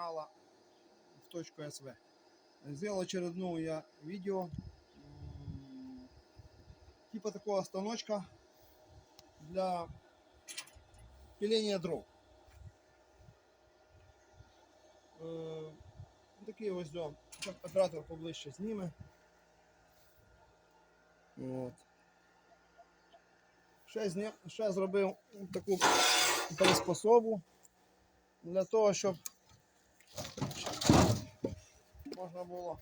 канала в точку СВ. Сделал очередное я видео. Типа такого станочка для пиления дров. Такий ось до оператор поближче зніме. От. Ще, зня... ще зробив таку приспособу для того, щоб можна було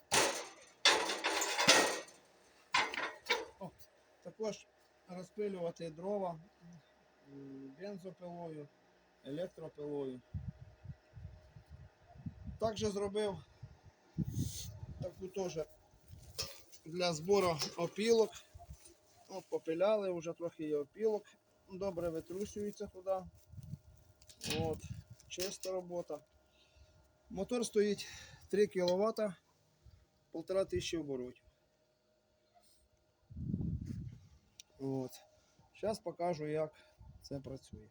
О, також розпилювати дрова бензопилою, електропилою. Також зробив таку теж для збору опілок. От попиляли, вже трохи є опілок. Добре витрусюється туди. От, чиста робота. Мотор стоїть 3 кВт, 1500 оборотів. От. Зараз покажу, як це працює.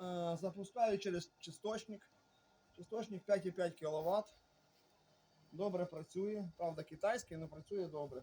Е, Запускаю через часточник. Часточник 5,5 кВт. Добре працює. Правда, китайський, але працює добре.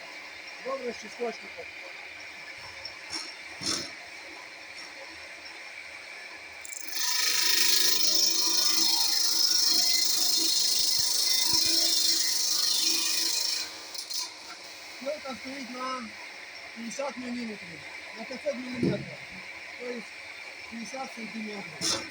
Добре з часточником. Стрелка стоит на 50 миллиметров, на 500 миллиметров, то есть 50 сантиметров.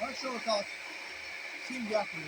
Так що так. Всім дякую.